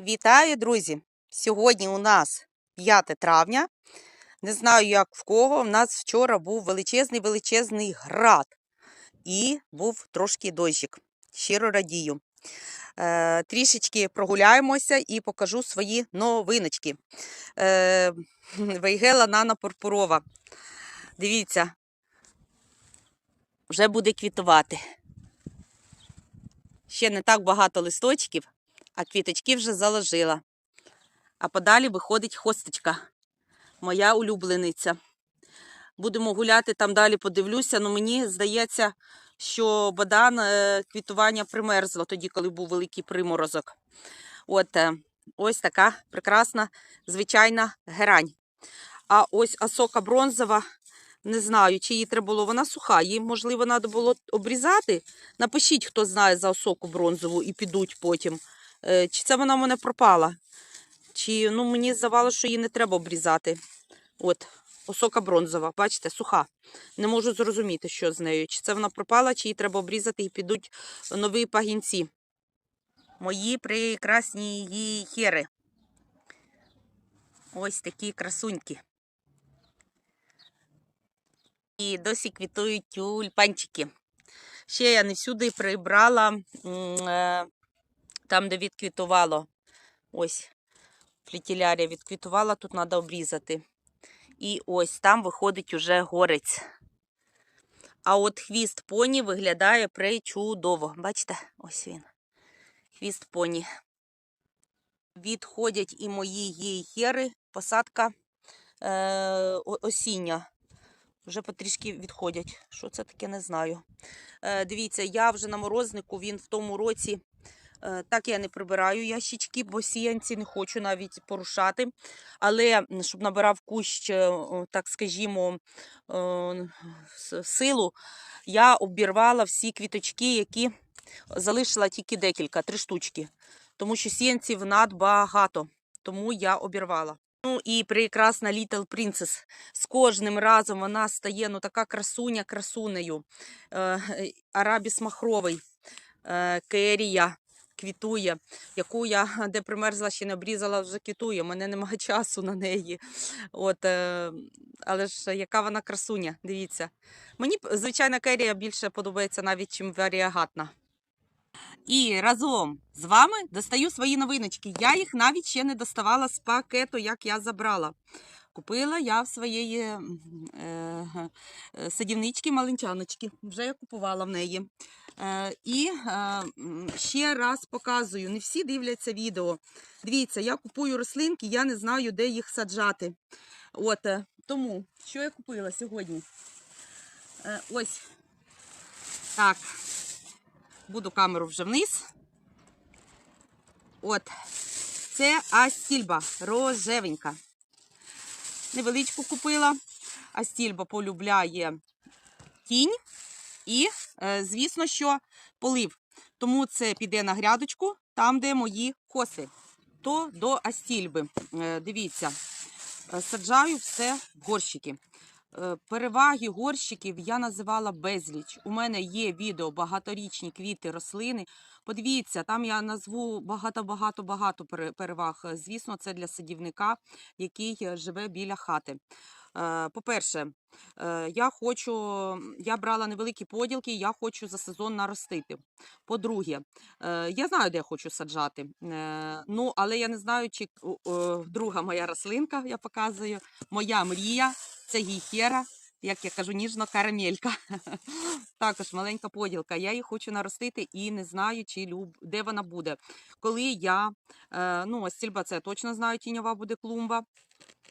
Вітаю, друзі! Сьогодні у нас 5 травня. Не знаю, як в кого. У нас вчора був величезний величезний град і був трошки дощик. Щиро радію. Е, трішечки прогуляємося і покажу свої новиночки. Е, Вейгела Нана Пурпурова. Дивіться, вже буде квітувати. Ще не так багато листочків, а квіточки вже заложила. А подалі виходить хосточка, моя улюблениця. Будемо гуляти там далі, подивлюся. але мені здається, що Богдан е, квітування примерзло тоді, коли був великий приморозок. От е, ось така прекрасна, звичайна герань. А ось осока бронзова, не знаю, чи її треба було, вона суха. Її, можливо, треба було обрізати. Напишіть, хто знає за осоку бронзову і підуть потім. Е, Чи це вона в мене пропала? Чи ну, мені здавалося, що її не треба обрізати. От, осока бронзова, бачите, суха. Не можу зрозуміти, що з нею. Чи це вона пропала, чи її треба обрізати і підуть нові пагінці. Мої прекрасні її хери. Ось такі красуньки. І досі квітують тюльпанчики. Ще я не всюди прибрала е, там, де відквітувало. Ось флітілярія відквітувала, тут треба обрізати. І ось там виходить уже горець. А от хвіст поні виглядає причудово. Бачите, ось він. Хвіст поні. Відходять і мої гейхери, посадка е, осіння. Вже потрішки відходять. Що це таке, не знаю. Е, дивіться, я вже на морознику, він в тому році. Е, так я не прибираю ящички, бо сіянці не хочу навіть порушати. Але щоб набирав кущ, е, так скажімо, е, силу, я обірвала всі квіточки, які залишила тільки декілька, три штучки. Тому що сіянців надбагато. Тому я обірвала. Ну і прекрасна Little Princess. З кожним разом вона стає ну, така красуня красунею. Арабіс махровий, керія квітує, яку я де примерзла, ще не обрізала, вже квітує. У мене немає часу на неї. От, е, але ж яка вона красуня, дивіться. Мені звичайна керія більше подобається навіть, чим варіагатна. І разом з вами достаю свої новиночки. Я їх навіть ще не доставала з пакету, як я забрала. Купила я в своєї е, е, садівнички малинчаночки. Вже я купувала в неї. Е, і е, ще раз показую: не всі дивляться відео. Дивіться, я купую рослинки, я не знаю, де їх саджати. От, е, тому, що я купила сьогодні? Е, ось так. Буду камеру вже вниз. От. Це астільба рожевенька. Невеличку купила. А стільба полюбляє тінь і, е, звісно, що полив. Тому це піде на грядочку, там, де мої коси. То до астільби. Е, Дивіться, е, саджаю все в горщики. Е, Переваги горщиків я називала безліч. У мене є відео багаторічні квіти, рослини. Подивіться, там я назву багато-багато-багато переваг. Е, Звісно, це для садівника, який е, живе біля хати. Е, По-перше, е, я хочу, я брала невеликі поділки, я хочу за сезон наростити. По-друге, е, я знаю, де я хочу саджати. Ну, але я не знаю, чи друга моя рослинка, я показую, моя мрія це гейхера, як я кажу, ніжно карамелька. Також маленька поділка. Я її хочу наростити і не знаю, чи люб... де вона буде. Коли я, ну, ось сільба це точно знаю, тіньова буде клумба.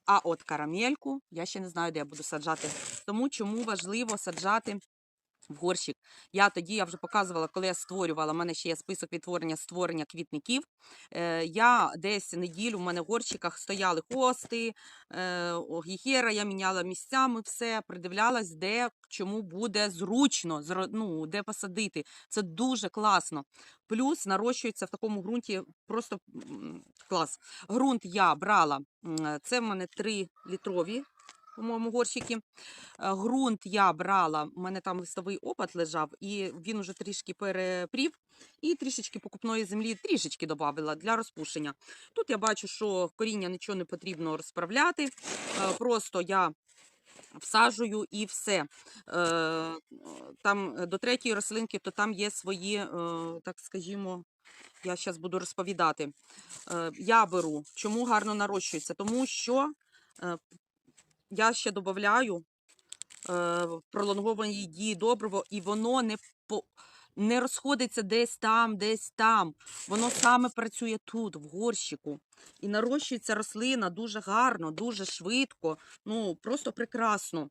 А от карамельку я ще не знаю, де я буду саджати. Тому чому важливо саджати в горщик. Я тоді я вже показувала, коли я створювала, у мене ще є список відтворення створення квітників. Е, я десь неділю в мене в горщиках стояли хости, е, о, гіхера, я міняла місцями все, придивлялась, де чому буде зручно, ну, де посадити. Це дуже класно. Плюс нарощується в такому ґрунті просто клас. Грунт я брала, це в мене 3 літрові по-моєму, горщики. Е, Ґрунт я брала, у мене там листовий опад лежав, і він уже трішки перепрів, і трішечки покупної землі трішечки додавала для розпушення. Тут я бачу, що коріння нічого не потрібно розправляти. е, Просто я всаджую і все. Е, Там е, до третьої рослинки, то там є свої, е, так скажімо, я зараз буду розповідати. Е, Я беру, чому гарно нарощується? Тому що е, я ще додаю пролонговані дії добриво, і воно не по. Не розходиться десь там, десь там. Воно саме працює тут, в горщику. І нарощується рослина дуже гарно, дуже швидко, ну просто прекрасно.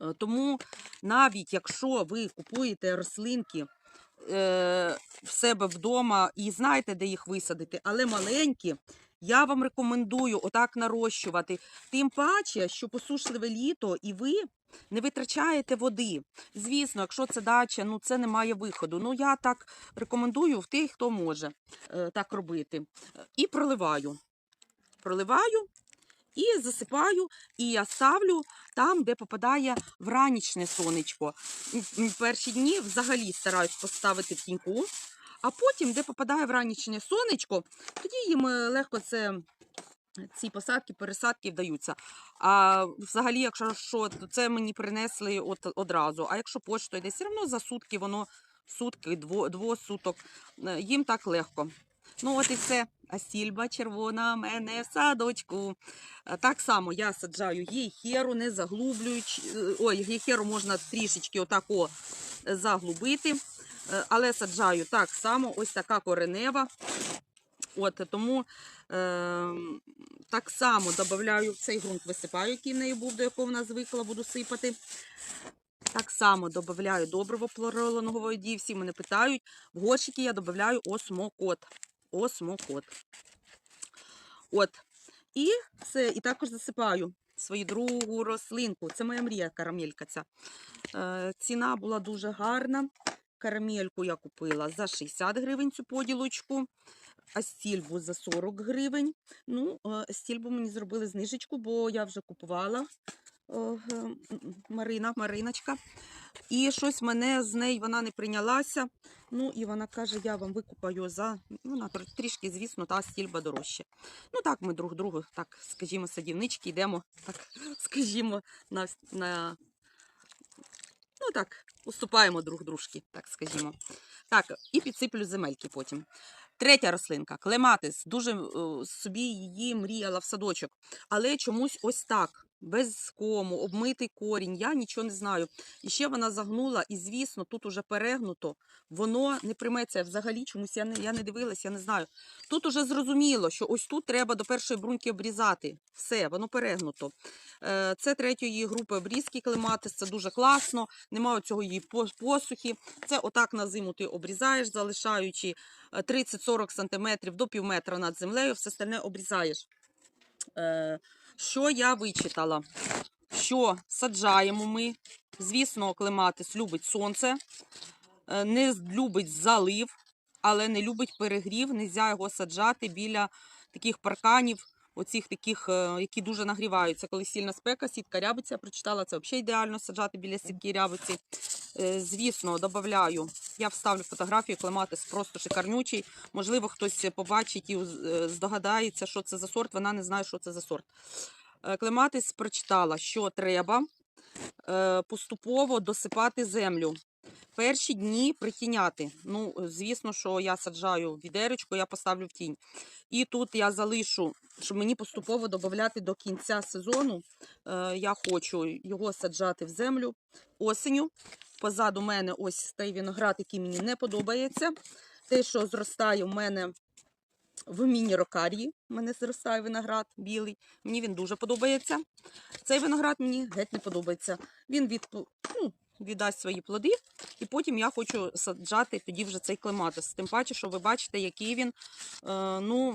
Е, Тому навіть якщо ви купуєте рослинки е, в себе вдома і знаєте, де їх висадити, але маленькі, я вам рекомендую отак нарощувати. Тим паче, що посушливе літо, і ви не витрачаєте води. Звісно, якщо це дача, ну це немає виходу. Ну я так рекомендую в тих, хто може е, так робити. І проливаю. Проливаю і засипаю, і я ставлю там, де попадає вранічне сонечко. Перші дні взагалі стараюсь поставити в тіньку, а потім, де попадає вранічне сонечко, тоді їм е, легко це. Ці посадки, пересадки вдаються. А взагалі, якщо що, то це мені принесли от одразу. А якщо поштою йде, все одно за сутки воно сутки, дво, двосуток. е, Їм так легко. Ну, от і все. А сільба червона в мене в садочку. Так само я саджаю гейхеру, не заглублюючи. е, Ой, гейхеру можна трішечки отако заглубити. Е, Але саджаю так само, ось така коренева. От, тому е, так само додаю в цей ґрунт, висипаю, який в неї був, до якого вона звикла, буду сипати. Так само додаю добриво пролонгової дії. Всі мене питають. В горщики я додаю осмокот. Осмокот. От. І все. І також засипаю свою другу рослинку. Це моя мрія, карамелька ця. Е, ціна була дуже гарна. Карамельку я купила за 60 гривень цю поділочку, а стільбу за 40 гривень. Ну, е, стільбу мені зробили знижечку, бо я вже купувала е, е, Марина, Мариночка. І щось мене з нею вона не прийнялася. Ну, і вона каже, я вам викупаю за ну, вона трішки, звісно, та стільба дорожче. Ну так, ми друг другу, так, скажімо, садівнички йдемо, так, скажімо, на, на ну так, уступаємо друг дружки, так скажімо. Так, і підсиплю земельки потім. Третя рослинка клематис. Дуже е, собі її мріяла в садочок. Але чомусь ось так, без кому, обмитий корінь, я нічого не знаю. І ще вона загнула, і звісно, тут уже перегнуто, воно не прийметься взагалі чомусь. Я не, я не дивилась, я не знаю. Тут уже зрозуміло, що ось тут треба до першої бруньки обрізати. Все, воно перегнуто. Е, Це третьої групи обрізки клематис, це дуже класно. Немає цього її посухи. Це отак на зиму ти обрізаєш, залишаючи е, 30-40 см до пів метра над землею, все остальне обрізаєш. Що я вичитала? Що саджаємо ми. Звісно, клематис любить сонце, е, не любить залив, але не любить перегрів. Нельзя його саджати біля таких парканів, оцих таких, е, які дуже нагріваються. Коли сильна спека, сітка рябиться, я прочитала, це взагалі ідеально саджати біля сітки рябиці. Е, Звісно, додаю. Я вставлю фотографію, клематис просто шикарнючий. Можливо, хтось побачить і е, здогадається, що це за сорт. Вона не знає, що це за сорт. Е, Клематис прочитала, що треба е, поступово досипати землю. Перші дні притіняти. Ну, звісно, що я саджаю відеречко, я поставлю в тінь. І тут я залишу, щоб мені поступово додати до кінця сезону. Я хочу його саджати в землю осеню. Позаду мене ось цей виноград, який мені не подобається. Те, що зростає в мене в міні-рокарії. в мене зростає виноград білий. Мені він дуже подобається. Цей виноград мені геть не подобається. Він від, ну, віддасть свої плоди, і потім я хочу саджати тоді вже цей клематис. Тим паче, що ви бачите, який він. Е, ну,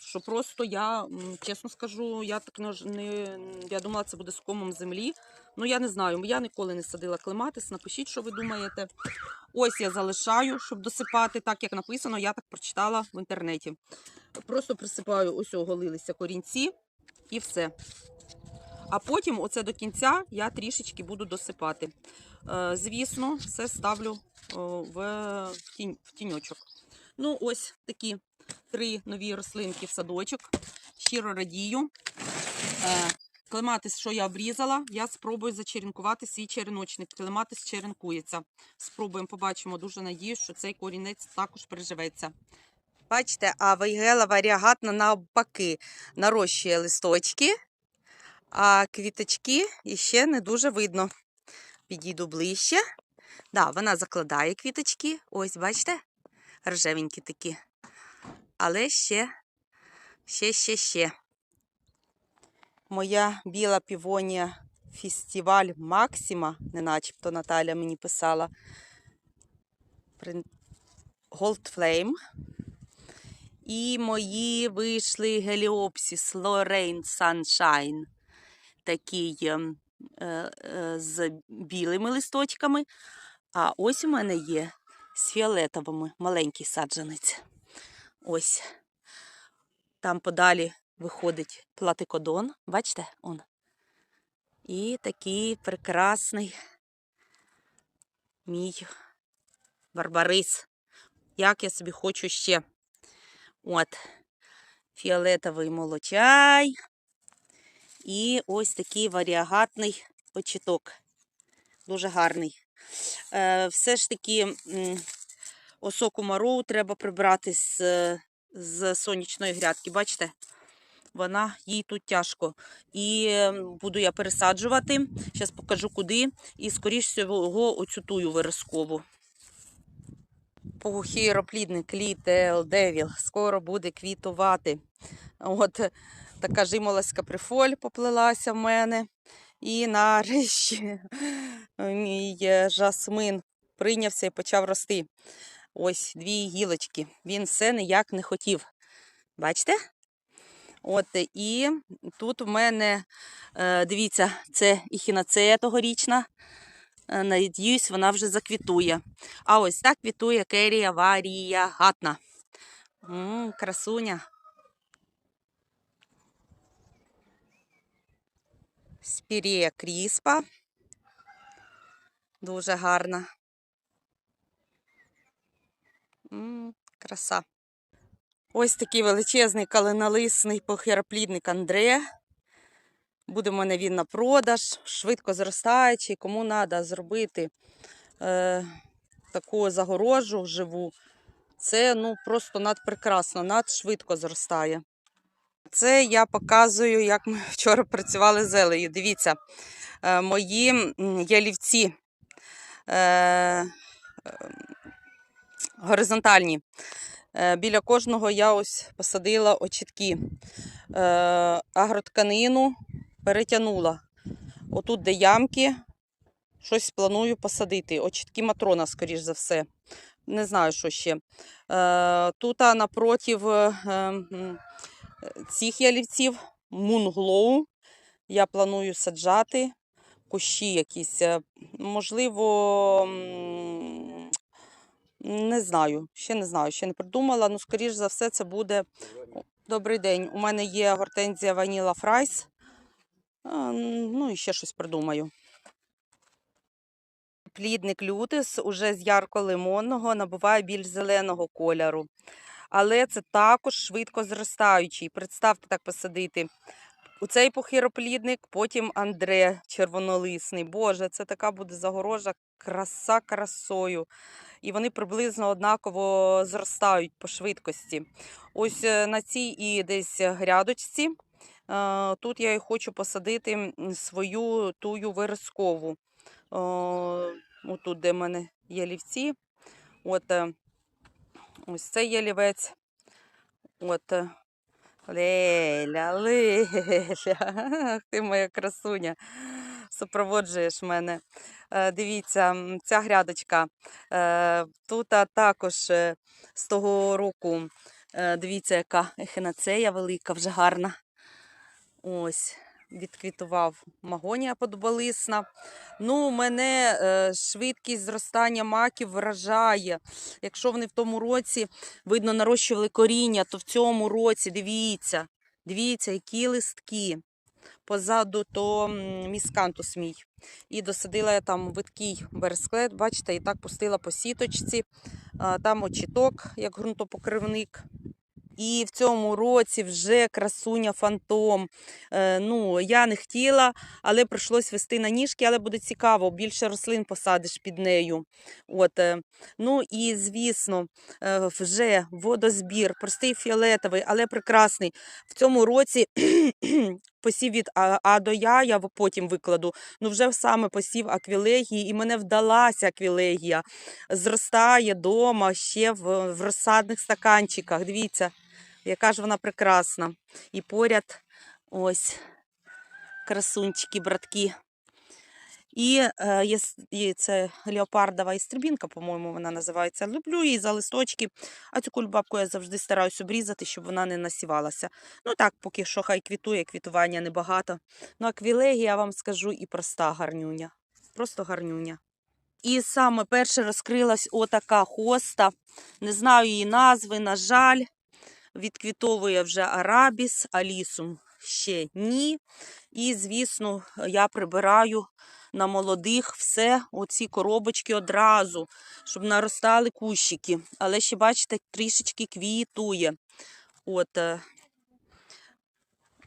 що просто я, чесно скажу, я так не, я думала, це буде з комом землі. Ну, я не знаю, я ніколи не садила клематис. Напишіть, що ви думаєте. Ось я залишаю, щоб досипати, так як написано, я так прочитала в інтернеті. Просто присипаю, ось оголилися корінці і все. А потім, оце до кінця, я трішечки буду досипати. Е, звісно, все ставлю в, в, тінь, в тіньочок. Ну, ось такі три нові рослинки в садочок. Щиро радію. Е, клематис, що я обрізала, я спробую зачеренкувати свій череночник. Клематис черенкується. Спробуємо, побачимо. Дуже надіюсь, що цей корінець також приживеться. Бачите, а вейгела варіагатна навпаки нарощує листочки, а квіточки іще не дуже видно. Підійду ближче. Да, вона закладає квіточки. Ось, бачите? Рожевенькі такі. Але ще, ще, ще, ще. Моя біла півонія фестиваль Максима, не начебто Наталя мені писала. Gold Flame. І мої вийшли геліопсіс Lorraine Sunshine. Такий ем, е, е, з білими листочками. А ось у мене є з фіолетовими маленький саджанець. Ось. Там подалі виходить платикодон. Бачите? Он. І такий прекрасний мій барбарис. Як я собі хочу ще. От. Фіолетовий молочай. І ось такий варіагатний початок. Дуже гарний. Е, все ж таки осоку мароу треба прибрати з, з сонячної грядки. Бачите? Вона їй тут тяжко. І буду я пересаджувати. Зараз покажу куди. І, скоріш всього, оцю тую виразкову. Погухіроплідник Літел Девіл скоро буде квітувати. От така жимолоська прифоль поплелася в мене. І нарешті мій е, жасмин прийнявся і почав рости. Ось дві гілочки. Він все ніяк не хотів. Бачите? От, і тут в мене, е, дивіться, це іхінацея тогорічна. Е, Надіюсь, вона вже заквітує. А ось так квітує керія варіагатна. М, Красуня. Спірія кріспа. Дуже гарна. Краса. Ось такий величезний каленолисний похироплідник Андре. Буде в мене він на продаж, швидко зростаючий. Кому треба зробити е, таку загорожу живу, це ну, просто надпрекрасно, надшвидко зростає. Це я показую, як ми вчора працювали з зелею. Дивіться, е, мої ялівці е, е, горизонтальні. Біля кожного я ось посадила очітки. Агротканину перетягнула. Отут, де ямки, щось планую посадити. Очітки матрона, скоріш за все. Не знаю, що ще. Тут напротив цих ялівців мунглоу. Я планую саджати кущі якісь. е, Можливо, не знаю, ще не знаю, ще не придумала. Ну, скоріш за все, це буде. Добрий день. У мене є гортензія Ваніла Фрайс. Ну і ще щось придумаю. Плідник лютис уже з ярко-лимонного набуває більш зеленого кольору. Але це також швидко зростаючий. Представте так посадити. У цей похироплідник, потім Андре червонолисний. Боже, це така буде загорожа, краса красою. І вони приблизно однаково зростають по швидкості. Ось е, на цій і десь грядочці. е, Тут я і хочу посадити свою тую виразкову. Е, Отут, де в мене ялівці. От ось цей ялівець. От е, Леля, Леля, ти моя красуня. Супроводжуєш мене. Е, Дивіться, ця грядочка. е, Тут також з того року. Дивіться, яка ехінацея велика, вже гарна. Ось, відквітував магонія подоболисна. Ну, мене е, швидкість зростання маків вражає. Якщо вони в тому році, видно, нарощували коріння, то в цьому році, дивіться, дивіться, які листки. позаду то міскантус мій. І досадила я там видкий бересклет, бачите, і так пустила по сіточці. Там очіток, як ґрунтопокривник. І в цьому році вже красуня фантом. Е, ну, я не хотіла, але прийшлось вести на ніжки, але буде цікаво, більше рослин посадиш під нею. От, е, ну і звісно, е, вже водозбір, простий фіолетовий, але прекрасний. В цьому році посів від А, а до Я, я потім викладу. Ну вже саме посів аквілегії, і мене вдалася аквілегія. Зростає дома ще в, в розсадних стаканчиках. Дивіться, яка ж вона прекрасна. І поряд ось красунчики, братки. І, е, є, це леопардова істрибінка, по-моєму, вона називається. Люблю її за листочки, а цю кульбабку я завжди стараюсь обрізати, щоб вона не насівалася. Ну так, поки що хай квітує, квітування небагато. Ну, аквілегія, я вам скажу, і проста гарнюня. Просто гарнюня. І саме перше розкрилась отака хоста. Не знаю її назви, на жаль. Відквітовує вже арабіс, алісум ще ні. І, звісно, я прибираю на молодих все, оці коробочки одразу, щоб наростали кущики. Але ще, бачите, трішечки квітує. От, е,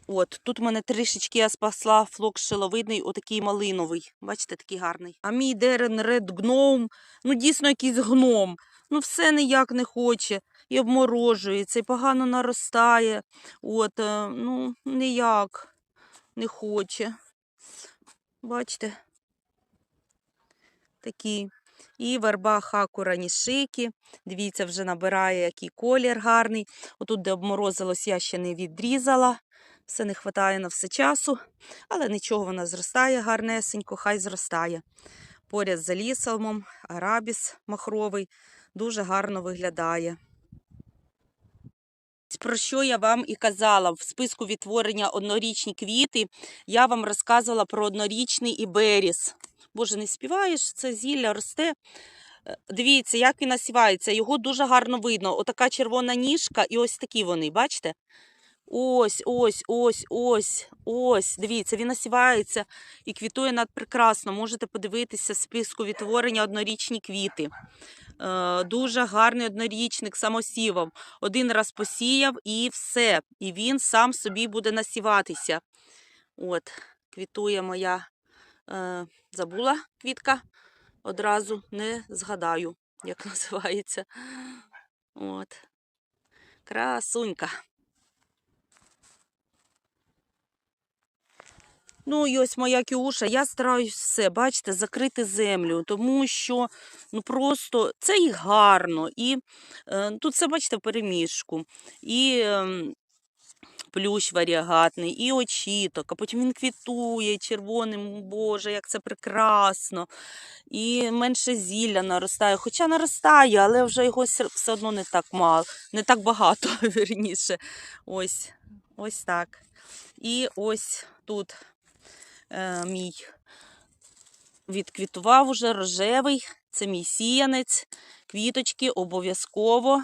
от, тут в мене трішечки я спасла флок шиловидний, отакий малиновий. Бачите, такий гарний. А мій дерен ред гном, ну дійсно якийсь гном. Ну все ніяк не хоче. І обморожується, і погано наростає. От, е, ну, ніяк не хоче. Бачите? Такі. І верба хакура нішики. Дивіться, вже набирає, який колір гарний. Отут, де обморозилось, я ще не відрізала. Все не вистачає на все часу. Але нічого, вона зростає гарнесенько, хай зростає. Поряд з алісалмом, арабіс махровий. Дуже гарно виглядає. Про що я вам і казала в списку відтворення однорічні квіти, я вам розказувала про однорічний іберіс. Боже, не співаєш, це зілля росте. Е, Дивіться, як він насівається. Його дуже гарно видно. Отака червона ніжка, і ось такі вони, бачите? Ось, ось, ось, ось, ось. Дивіться, він насівається і квітує надпрекрасно. Можете подивитися списку відтворення однорічні квіти. Е, дуже гарний однорічник самосівом. Один раз посіяв і все. І він сам собі буде насіватися. От, квітує моя, е, забула квітка, одразу не згадаю, як називається. От. Красунька. Ну, і ось моя кіуша, я стараюсь все, бачите, закрити землю, тому що ну просто це і гарно, і е, тут все, бачите, в переміжку. І ем, плющ варіагатний, і очіток, а потім він квітує червоним, боже, як це прекрасно. І менше зілля наростає. Хоча наростає, але вже його все одно не так мало, не так багато, верніше. Ось, ось так. І ось тут е, мій відквітував уже рожевий. Це мій сіянець. Квіточки обов'язково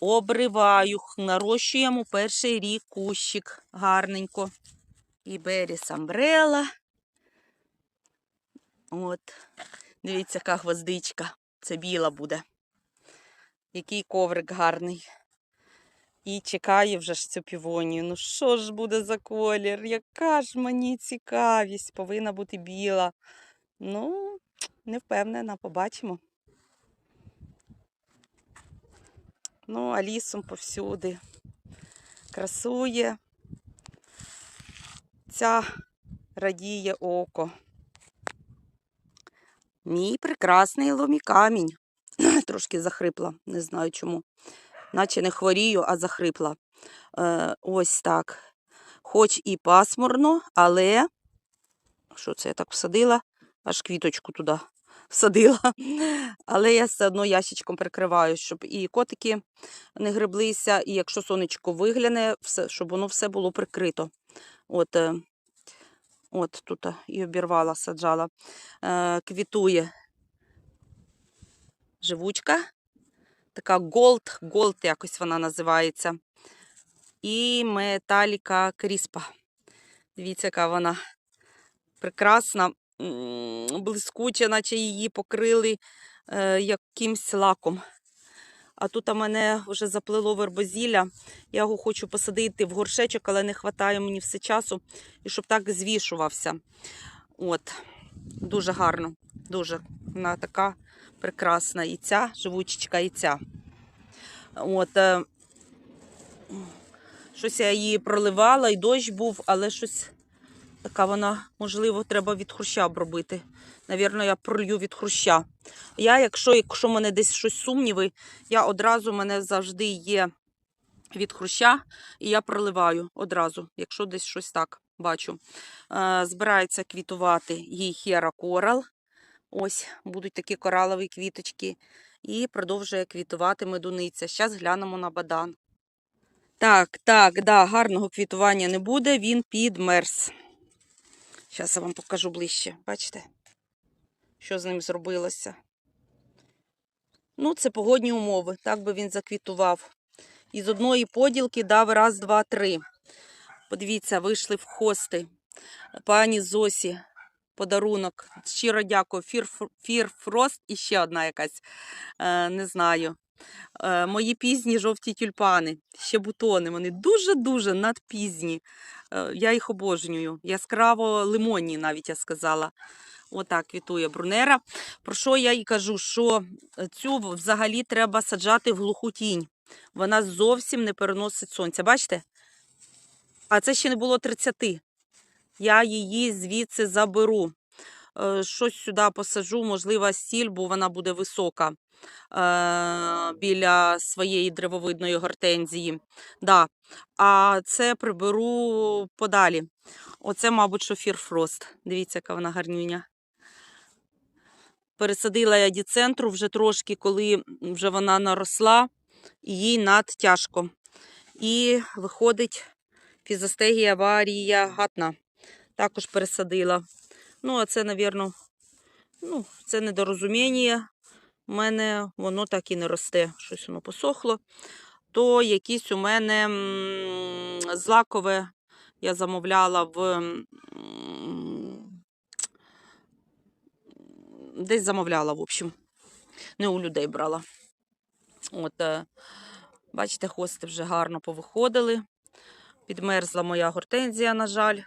обриваю. Нарощуємо перший рік кущик гарненько. І беріс амбрела. От. Дивіться, яка гвоздичка. Це біла буде. Який коврик гарний. І чекаю вже ж цю півонію. Ну що ж буде за колір? Яка ж мені цікавість? Повинна бути біла. Ну, не впевнена, побачимо. Ну, Алісом повсюди. Красує. Ця радіє око. Мій прекрасний ломікамінь. Трошки захрипла, не знаю чому. Наче не хворію, а захрипла. Е, ось так. Хоч і пасмурно, але що це я так всадила? Аж квіточку туди всадила. Але я все одно ящичком прикриваю, щоб і котики не греблися, і якщо сонечко вигляне, все, щоб воно все було прикрито. От, е, от тут і обірвала, саджала. Е, квітує живучка. Така голд, голд якось вона називається. І металіка кріспа. Дивіться, яка вона прекрасна, блискуча, наче її покрили е, якимсь лаком. А тут у мене вже заплило вербозілля. Я його хочу посадити в горшечок, але не вистачає мені все часу, і щоб так звішувався. От, дуже гарно, дуже. Вона така прекрасна. І ця живучечка, і ця. От, е, щось я її проливала, і дощ був, але щось така вона, можливо, треба від хруща обробити. Навірно, я пролью від хруща. Я, якщо, якщо мене десь щось сумніви, я одразу мене завжди є від хруща, і я проливаю одразу, якщо десь щось так бачу. Е, збирається квітувати їй хера корал. Ось будуть такі коралові квіточки. І продовжує квітувати медуниця. Зараз глянемо на бадан. Так, так, да, гарного квітування не буде, він підмерз. Зараз я вам покажу ближче. Бачите, що з ним зробилося? Ну, це погодні умови. Так би він заквітував. Із одної поділки дав раз, два, три. Подивіться, вийшли в хости. Пані Зосі, подарунок. Щиро дякую. Фір, Фрост і ще одна якась. Е, не знаю. Е, мої пізні жовті тюльпани, ще бутони. Вони дуже-дуже надпізні. Е, я їх обожнюю. Яскраво лимонні, навіть я сказала. Отак квітує брунера. Про що я і кажу, що цю взагалі треба саджати в глуху тінь. Вона зовсім не переносить сонця. Бачите? А це ще не було 30. Я її звідси заберу. Е, Щось сюди посаджу, можливо, стіль, бо вона буде висока е, біля своєї древовидної гортензії. Да. А це приберу подалі. Оце, мабуть, що фірфрост. Дивіться, яка вона гарнюня. Пересадила я діцентру вже трошки, коли вже вона наросла, їй надтяжко. І виходить фізостегія аварія гатна. Також пересадила. Ну, а це, напевно, ну, це недорозуміння. У мене воно так і не росте. Щось воно посохло. То якісь у мене злакове я замовляла в. Десь замовляла, в общем. Не у людей брала. От, е, бачите, хости вже гарно повиходили. Підмерзла моя гортензія, на жаль.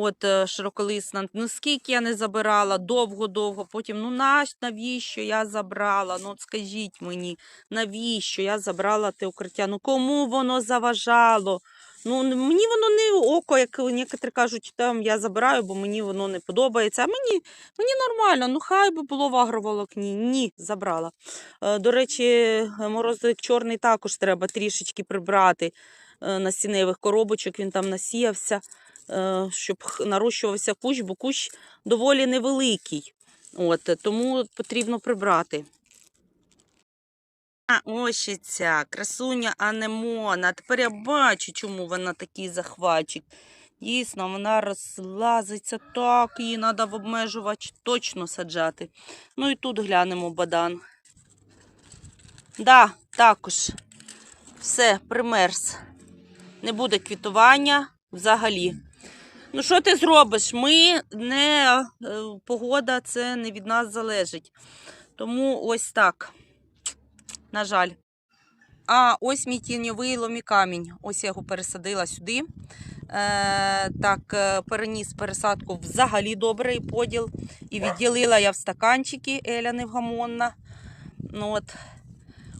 От е, широколисна, ну скільки я не забирала, довго-довго. Потім, ну наш, навіщо я забрала? Ну от скажіть мені, навіщо я забрала те укриття? Ну кому воно заважало? Ну мені воно не око, як некоторі кажуть, там я забираю, бо мені воно не подобається. А мені, мені нормально, ну хай би було в агроволокні. Ні, забрала. Е, До речі, морозик чорний також треба трішечки прибрати е, насінневих коробочок, він там насіявся е, щоб нарощувався кущ, бо кущ доволі невеликий. От, е, тому потрібно прибрати. А ось ця красуня анемона. Тепер я бачу, чому вона такий захватчик. Дійсно, вона розлазиться так, її треба в обмежувач точно саджати. Ну і тут глянемо бадан. Да, також все, примерз. Не буде квітування взагалі. Ну, що ти зробиш? Ми не е, погода, це не від нас залежить. Тому ось так. На жаль. А ось мій тіньовий ломікамінь. Ось я його пересадила сюди. Е, так, е, переніс пересадку взагалі добрий поділ. І відділила я в стаканчики Еля невгамонна. Ну, от,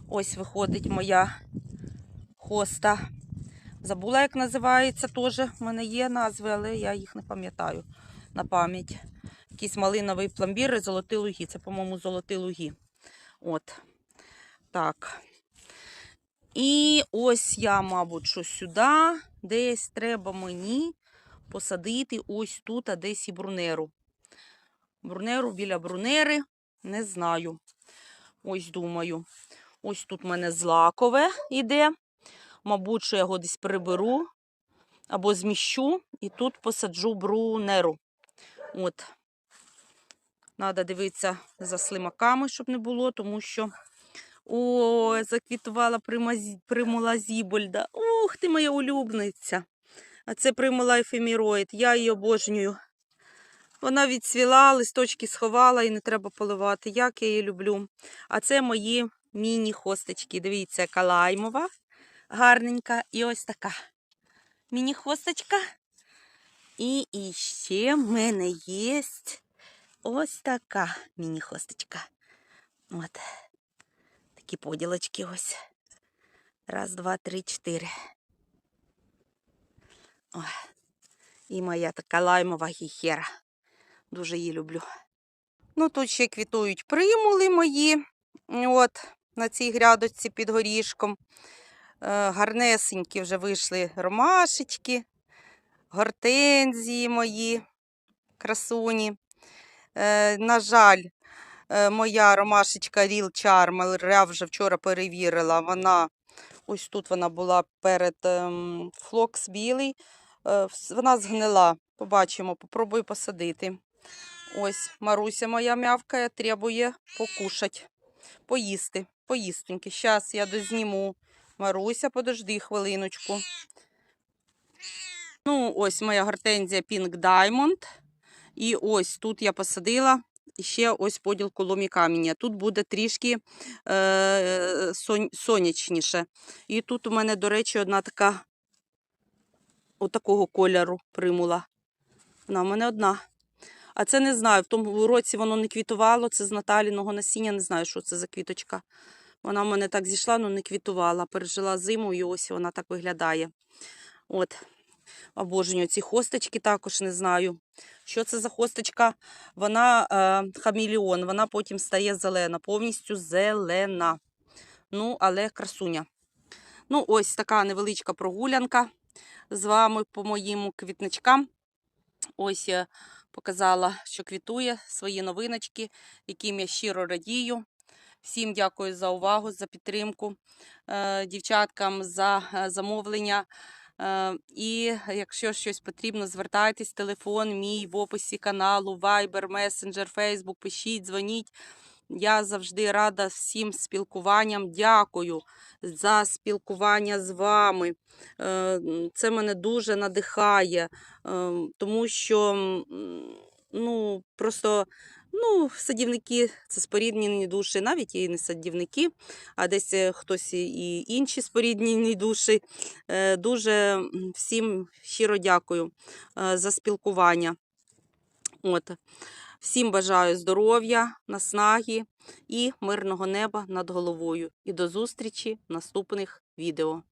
ось виходить моя хоста. Забула, як називається теж. У мене є назви, але я їх не пам'ятаю на пам'ять. Якийсь малиновий пломбір і золоті луги. Це, по-моєму, золоті луги. От. Так. І ось я, мабуть, що сюди десь треба мені посадити ось тут, а десь і брунеру. Брунеру біля брунери, не знаю. Ось думаю. Ось тут в мене злакове іде. Мабуть, що я його десь приберу або зміщу і тут посаджу брунеру. От. Треба дивитися за слимаками, щоб не було, тому що о, заквітувала примула зібольда. Ух ти, моя улюбниця. А це примула ефеміроїд. Я її обожнюю. Вона відцвіла, листочки сховала і не треба поливати. Як я її люблю. А це мої міні-хосточки. Дивіться, яка лаймова, гарненька. І ось така міні-хосточка. І іще в мене є ось така міні-хосточка. От. Такі поділочки ось. Раз, два, три, чотири. Ой. І моя така лаймова гіхера. Дуже її люблю. Ну, тут ще квітують примули мої. От, на цій грядочці під горішком. Е, гарнесенькі вже вийшли ромашечки, гортензії мої, красуні. Е, на жаль, е, моя ромашечка Real Charm, я вже вчора перевірила, вона ось тут вона була перед ем, флокс білий. Вона згнила. Побачимо, попробую посадити. Ось Маруся моя м'явкає, требує покушати, поїсти, поїстеньки. Зараз я дозніму. Маруся, подожди хвилиночку. Ну, ось моя гортензія Pink Diamond. І ось тут я посадила ще ось поділ коломі каміння. Тут буде трішки е, сон, сонячніше. І тут у мене, до речі, одна така отакого кольору примула. Вона в мене одна. А це не знаю. В тому році воно не квітувало. Це з Наталіного насіння. Не знаю, що це за квіточка. Вона в мене так зійшла, але не квітувала. Пережила зиму і ось вона так виглядає. От. Обожнюю ці хосточки також не знаю. Що це за хосточка? Вона е, хаміліон, вона потім стає зелена, повністю зелена. Ну, але красуня. Ну, ось така невеличка прогулянка з вами по моїм квітничкам. Ось я показала, що квітує свої новиночки, яким я щиро радію. Всім дякую за увагу, за підтримку, е, дівчаткам за е, замовлення. Е, І якщо щось потрібно, звертайтесь, телефон мій в описі каналу, Viber, Messenger, Facebook, пишіть, дзвоніть. Я завжди рада всім спілкуванням. Дякую за спілкування з вами. Це мене дуже надихає, е, тому що ну, просто ну, садівники це споріднені душі, навіть і не садівники, а десь е, хтось і інші споріднені душі. Е, Дуже всім щиро дякую е, за спілкування. От. Всім бажаю здоров'я, наснаги і мирного неба над головою. І до зустрічі в наступних відео.